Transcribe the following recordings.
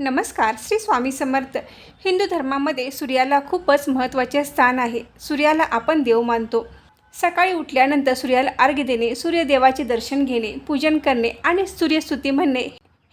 नमस्कार श्री स्वामी समर्थ. हिंदू धर्मामध्ये सूर्याला खूपच महत्त्वाचे स्थान आहे. सूर्याला आपण देव मानतो. सकाळी उठल्यानंतर सूर्याला अर्घ्य देणे सूर्यदेवाचे दर्शन घेणे पूजन करणे आणि सूर्यस्तुती म्हणणे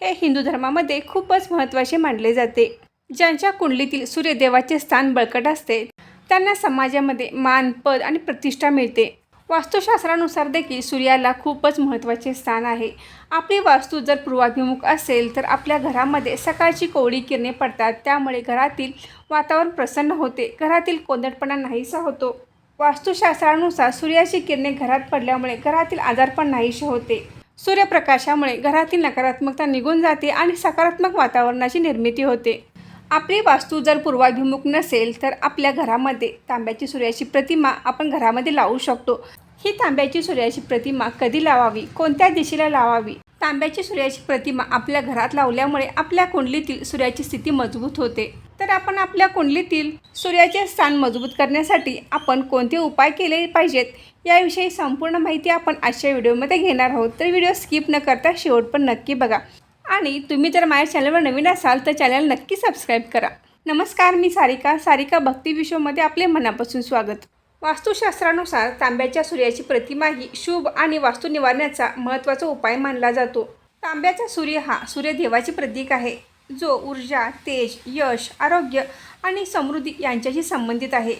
हे हिंदू धर्मामध्ये खूपच महत्त्वाचे मानले जाते. ज्यांच्या कुंडलीतील सूर्यदेवाचे स्थान बळकट असते त्यांना समाजामध्ये मान पद आणि प्रतिष्ठा मिळते. वास्तुशास्त्रानुसार देखील सूर्याला खूपच महत्त्वाचे स्थान आहे. आपली वास्तू जर पूर्वाभिमुख असेल तर आपल्या घरामध्ये सकाळची कोवळी किरणे पडतात. त्यामुळे घरातील वातावरण प्रसन्न होते. घरातील कोंदटपणा नाहीसा होतो. वास्तुशास्त्रानुसार सूर्याची किरणे घरात पडल्यामुळे घरातील आजारपण नाहीसे होते. सूर्यप्रकाशामुळे घरातील नकारात्मकता निघून जाते आणि सकारात्मक वातावरणाची निर्मिती होते. आपली वास्तू जर पूर्वाभिमुख नसेल तर आपल्या घरामध्ये तांब्याची सूर्याची प्रतिमा आपण घरामध्ये लावू शकतो. ही तांब्याची सूर्याची प्रतिमा कधी लावावी? कोणत्या दिशेला लावावी? तांब्याची सूर्याची प्रतिमा आपल्या घरात लावल्यामुळे आपल्या कुंडलीतील सूर्याची स्थिती मजबूत होते. तर आपण आपल्या कुंडलीतील सूर्याचे स्थान मजबूत करण्यासाठी आपण कोणते उपाय केले पाहिजेत? याविषयी संपूर्ण माहिती आपण आजच्या व्हिडिओमध्ये घेणार आहोत. तर व्हिडिओ स्किप न करता शेवट पण नक्की बघा. आणि तुम्ही जर माझ्या चॅनलवर नवीन असाल तर चॅनल नक्की सबस्क्राईब करा. नमस्कार मी सारिका. सारिका भक्ती विश्वमध्ये आपले मनापासून स्वागत. वास्तुशास्त्रानुसार तांब्याच्या सूर्याची प्रतिमा ही शुभ आणि वास्तू निवारण्याचा महत्त्वाचा उपाय मानला जातो. तांब्याचा सूर्य हा सूर्यदेवाचे प्रतीक आहे जो ऊर्जा तेज यश आरोग्य आणि समृद्धी यांच्याशी संबंधित आहे.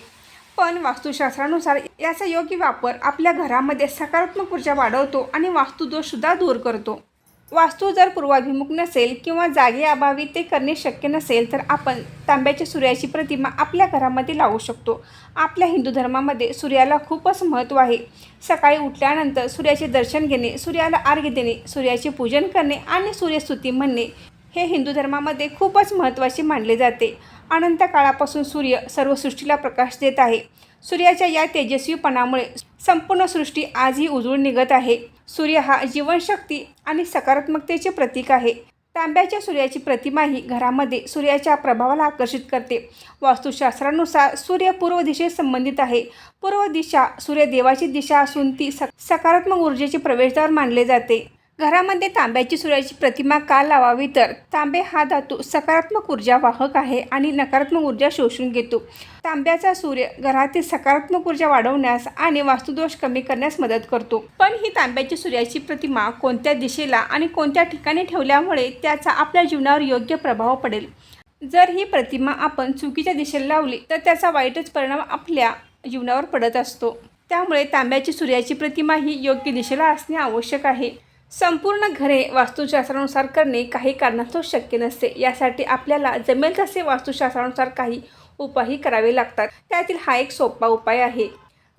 पण वास्तुशास्त्रानुसार याचा योग्य वापर आपल्या घरामध्ये सकारात्मक ऊर्जा वाढवतो आणि वास्तुदोषसुद्धा दूर करतो. वास्तू जर पूर्वाभिमुख नसेल किंवा जागेअभावी ते करणे शक्य नसेल तर आपण तांब्याच्या सूर्याची प्रतिमा आपल्या घरामध्ये लावू शकतो. आपल्या हिंदू धर्मामध्ये सूर्याला खूपच महत्त्व आहे. सकाळी उठल्यानंतर सूर्याचे दर्शन घेणे सूर्याला अर्घ्य देणे सूर्याचे पूजन करणे आणि सूर्यस्तुती म्हणणे हे हिंदू धर्मामध्ये खूपच महत्त्वाचे मानले जाते. अनंत काळापासून सूर्य सर्व सृष्टीला प्रकाश देत आहे. सूर्याच्या या तेजस्वीपणामुळे संपूर्ण सृष्टी आजही उजळून निघत आहे. सूर्य हा जीवनशक्ती आणि सकारात्मकतेचे प्रतीक आहे. तांब्याच्या सूर्याची प्रतिमा ही घरामध्ये सूर्याच्या प्रभावाला आकर्षित करते. वास्तुशास्त्रानुसार सूर्य पूर्व दिशेस संबंधित आहे. पूर्व दिशा सूर्यदेवाची दिशा असून ती सक सकारात्मक ऊर्जेचे प्रवेशद्वार मानले जाते. घरामध्ये तांब्याची सूर्याची प्रतिमा का लावावी तर? तांबे हा धातू सकारात्मक ऊर्जा वाहक आहे आणि नकारात्मक ऊर्जा शोषून घेतो. तांब्याचा सूर्य घरातील सकारात्मक ऊर्जा वाढवण्यास आणि वास्तुदोष कमी करण्यास मदत करतो. पण ही तांब्याची सूर्याची प्रतिमा कोणत्या दिशेला आणि कोणत्या ठिकाणी ठेवल्यामुळे त्याचा आपल्या जीवनावर योग्य प्रभाव पडेल? जर ही प्रतिमा आपण चुकीच्या दिशेला लावली तर त्याचा वाईटच परिणाम आपल्या जीवनावर पडत असतो. त्यामुळे तांब्याची सूर्याची प्रतिमा ही योग्य दिशेला असणे आवश्यक आहे. संपूर्ण घरे वास्तुशास्त्रानुसार करणे काही कारणास्तव शक्य नसते. यासाठी आपल्याला जमेल तसे वास्तुशास्त्रानुसार काही उपायही करावे लागतात. त्यातील हा एक सोपा उपाय आहे.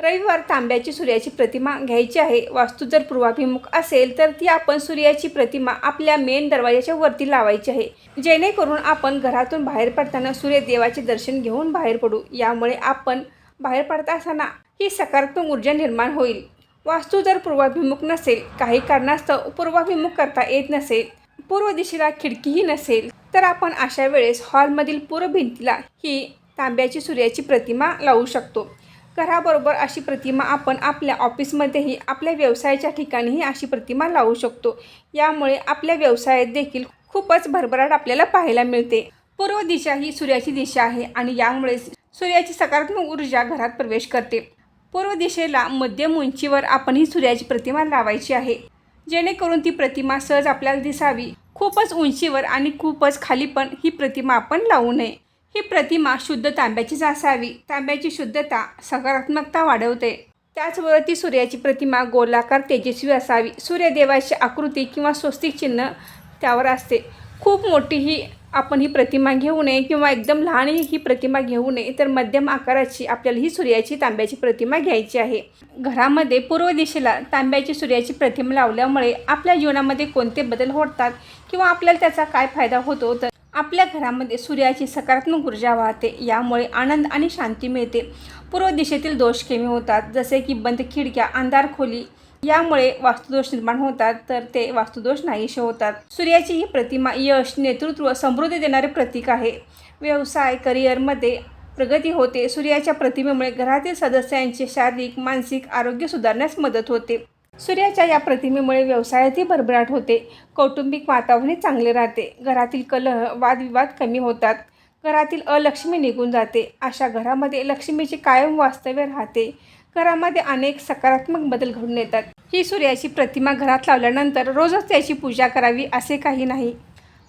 रविवार तांब्याची सूर्याची प्रतिमा घ्यायची आहे. वास्तू जर पूर्वाभिमुख असेल तर ती आपण सूर्याची प्रतिमा आपल्या मेन दरवाजाच्या वरती लावायची आहे. जेणेकरून आपण घरातून बाहेर पडताना सूर्यदेवाचे दर्शन घेऊन बाहेर पडू. यामुळे आपण बाहेर पडत असताना ही सकारात्मक ऊर्जा निर्माण होईल. वास्तू जर पूर्वाभिमुख नसेल काही कारणास्तव पूर्वाभिमुख करता येत नसेल पूर्व दिशेला खिडकीही नसेल तर आपण अशा वेळेस हॉलमधील पूर्व भिंतीला ही तांब्याची सूर्याची प्रतिमा लावू शकतो. घराबरोबर अशी प्रतिमा आपण आपल्या ऑफिसमध्येही आपल्या व्यवसायाच्या ठिकाणीही अशी प्रतिमा लावू शकतो. यामुळे आपल्या व्यवसायात देखील खूपच भरभराट आपल्याला पाहायला मिळते. पूर्व दिशा ही सूर्याची दिशा आहे आणि यामुळे सूर्याची सकारात्मक ऊर्जा घरात प्रवेश करते. पूर्व दिशेला मध्यम उंचीवर आपण ही सूर्याची प्रतिमा लावायची आहे. जेणेकरून ती प्रतिमा सहज आपल्याला दिसावी. खूपच उंचीवर आणि खूपच खाली पण ही प्रतिमा आपण लावू नये. ही प्रतिमा शुद्ध तांब्याचीच असावी. तांब्याची शुद्धता सकारात्मकता वाढवते. त्याचबरोबर ती सूर्याची प्रतिमा गोलाकार तेजस्वी असावी. सूर्यदेवाची आकृती किंवा स्वस्तिक चिन्ह त्यावर असते. खूप मोठी ही आपण ही प्रतिमा घेऊ नये किंवा एकदम लहान ही प्रतिमा घेऊ नये तर मध्यम आकाराची आपल्याला ही सूर्याची तांब्याची प्रतिमा घ्यायची आहे. घरामध्ये पूर्व दिशेला तांब्याची सूर्याची प्रतिमा लावल्यामुळे आपल्या जीवनामध्ये कोणते बदल होतात किंवा आपल्याला त्याचा काय फायदा होतो तर आपल्या घरामध्ये सूर्याची सकारात्मक ऊर्जा वाहते. यामुळे आनंद आणि शांती मिळते. पूर्व दिशेतील दोष कमी होतात जसे की बंद खिडक्या अंधार खोली यामुळे वास्तुदोष निर्माण होतात तर ते वास्तुदोष नाहीसे होतात. सूर्याची ही प्रतिमा यश नेतृत्व समृद्धी देणारे प्रतीक आहे. व्यवसाय करिअरमध्ये प्रगती होते. सूर्याच्या प्रतिमेमुळे घरातील सदस्यांचे शारीरिक मानसिक आरोग्य सुधारण्यास मदत होते. सूर्याच्या या प्रतिमेमुळे व्यवसायातही भरभराट होते. कौटुंबिक वातावरणही चांगले राहते. घरातील कलह वादविवाद कमी होतात. घरातील अलक्ष्मी निघून जाते. अशा घरामध्ये लक्ष्मीचे कायम वास्तव्य राहते. घरामध्ये अनेक सकारात्मक बदल घडून येतात. ही सूर्याची प्रतिमा घरात लावल्यानंतर रोजच त्याची पूजा करावी असे काही नाही.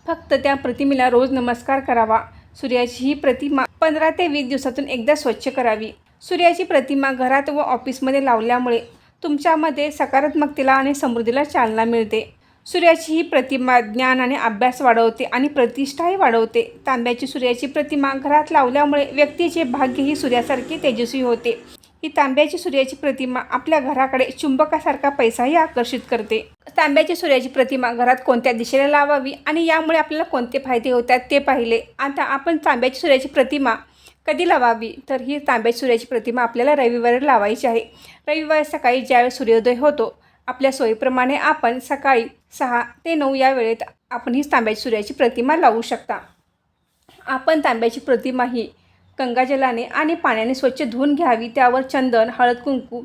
फक्त त्या प्रतिमेला रोज नमस्कार करावा. सूर्याची ही प्रतिमा पंधरा ते वीस दिवसातून एकदा स्वच्छ करावी. सूर्याची प्रतिमा घरात व ऑफिसमध्ये लावल्यामुळे तुमच्यामध्ये सकारात्मकतेला आणि समृद्धीला चालना मिळते. सूर्याची ही प्रतिमा ज्ञान आणि अभ्यास वाढवते आणि प्रतिष्ठाही वाढवते. तांब्याची सूर्याची प्रतिमा घरात लावल्यामुळे व्यक्तीचे भाग्य ही सूर्यासारखे तेजस्वी होते. ही तांब्याची सूर्याची प्रतिमा आपल्या घराकडे चुंबकासारखा पैसाही आकर्षित करते. तांब्याची सूर्याची प्रतिमा घरात कोणत्या दिशेला लावावी आणि यामुळे आपल्याला कोणते फायदे होतात ते पाहिले. आता आपण तांब्याची सूर्याची प्रतिमा कधी लावावी? तर ही तांब्याची सूर्याची प्रतिमा आपल्याला रविवारी लावायची आहे. रविवारी सकाळी ज्यावेळी सूर्योदय होतो आपल्या सोयीप्रमाणे आपण सकाळी सहा ते नऊ या वेळेत आपण ही तांब्याची सूर्याची प्रतिमा लावू शकता. आपण तांब्याची प्रतिमा ही गंगाजलाने आणि पाण्याने स्वच्छ धुवून घ्यावी त्यावर चंदन हळद कुंकू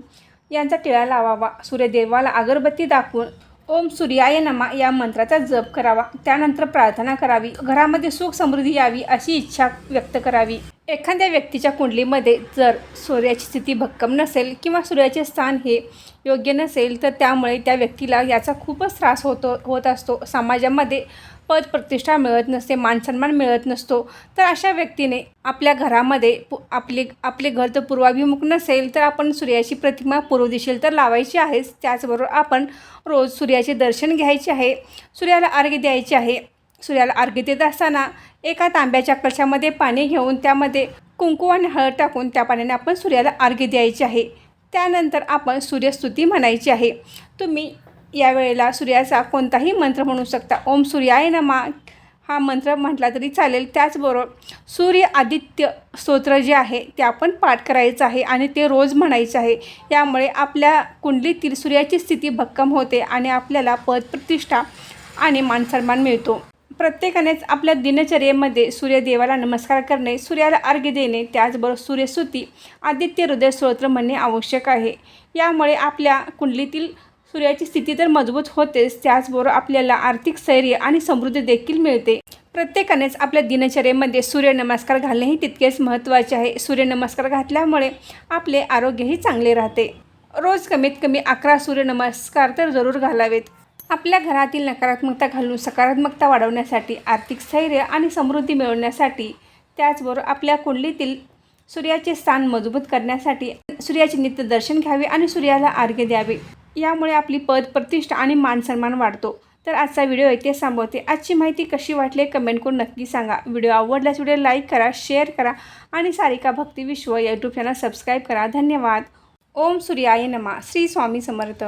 यांचा टिळा लावावा. सूर्यदेवाला अगरबत्ती दाखवून ओम सूर्याय नमा या मंत्राचा जप करावा. त्यानंतर प्रार्थना करावी. घरामध्ये सुख समृद्धी यावी अशी इच्छा व्यक्त करावी. एखाद्या व्यक्तीच्या कुंडलीमध्ये जर सूर्याची स्थिती भक्कम नसेल किंवा सूर्याचे स्थान हे योग्य नसेल तर त्यामुळे त्या व्यक्तीला याचा खूपच त्रास होतो होत असतो. समाजामध्ये पद प्रतिष्ठा मिळत नसते मानसन्मान मिळत नसतो तर अशा व्यक्तीने आपल्या घरामध्ये पु आपले आपले घर तर पूर्वाभिमुख नसेल तर आपण सूर्याची प्रतिमा पूर्व दिशेल तर लावायची आहेच. त्याचबरोबर आपण रोज सूर्याचे दर्शन घ्यायचे आहे. सूर्याला अर्घ्य द्यायचे आहे. सूर्याला अर्घ्य देत असताना एका तांब्याच्या कशामध्ये पाणी घेऊन त्यामध्ये कुंकू आणि हळद टाकून त्या पाण्याने आपण सूर्याला अर्घ्य द्यायचे आहे. त्यानंतर आपण सूर्यस्तुती म्हणायची आहे. तुम्ही यावेळेला सूर्याचा कोणताही मंत्र म्हणू शकता. ओम सूर्याय नमा. हा मंत्र म्हटला तरी चालेल. त्याचबरोबर सूर्य आदित्य स्तोत्र जे आहे ते आपण पाठ करायचं आहे आणि ते रोज म्हणायचं आहे. यामुळे आपल्या कुंडलीतील सूर्याची स्थिती भक्कम होते आणि आपल्याला पद प्रतिष्ठा आणि मानसन्मान मिळतो. प्रत्येकानेच आपल्या दिनचर्येमध्ये सूर्यदेवाला नमस्कार करणे सूर्याला अर्घ्य देणे त्याचबरोबर सूर्यस्तुती आदित्य हृदय स्तोत्र म्हणणे आवश्यक आहे. यामुळे आपल्या कुंडलीतील सूर्याची स्थिती तर मजबूत होतेच त्याचबरोबर आपल्याला आर्थिक स्थैर्य आणि समृद्धी देखील मिळते. प्रत्येकानेच आपल्या दिनचर्येमध्ये सूर्यनमस्कार घालणेही तितकेच महत्त्वाचे आहे. सूर्यनमस्कार घातल्यामुळे आपले आरोग्यही चांगले राहते. रोज कमीत कमी अकरा सूर्यनमस्कार तर जरूर घालावेत. आपल्या घरातील नकारात्मकता घालून सकारात्मकता वाढवण्यासाठी आर्थिक स्थैर्य आणि समृद्धी मिळवण्यासाठी त्याचबरोबर आपल्या कुंडलीतील सूर्याचे स्थान मजबूत करण्यासाठी सूर्याचे नित्य दर्शन घ्यावे आणि सूर्याला अर्घ्य द्यावे. यामुळे आपली पद प्रतिष्ठा आणि मानसन्मान वाढतो. तर आजचा व्हिडिओ इथे थांबवते आजची माहिती कशी वाटली कमेंट करून नक्की सांगा. व्हिडिओ आवडल्यास व्हिडिओ लाईक करा शेअर करा आणि सारिका भक्ती विश्व यूट्यूब चॅनल सबस्क्राईब करा. धन्यवाद. ओम सूर्याय नमा. श्री स्वामी समर्थ.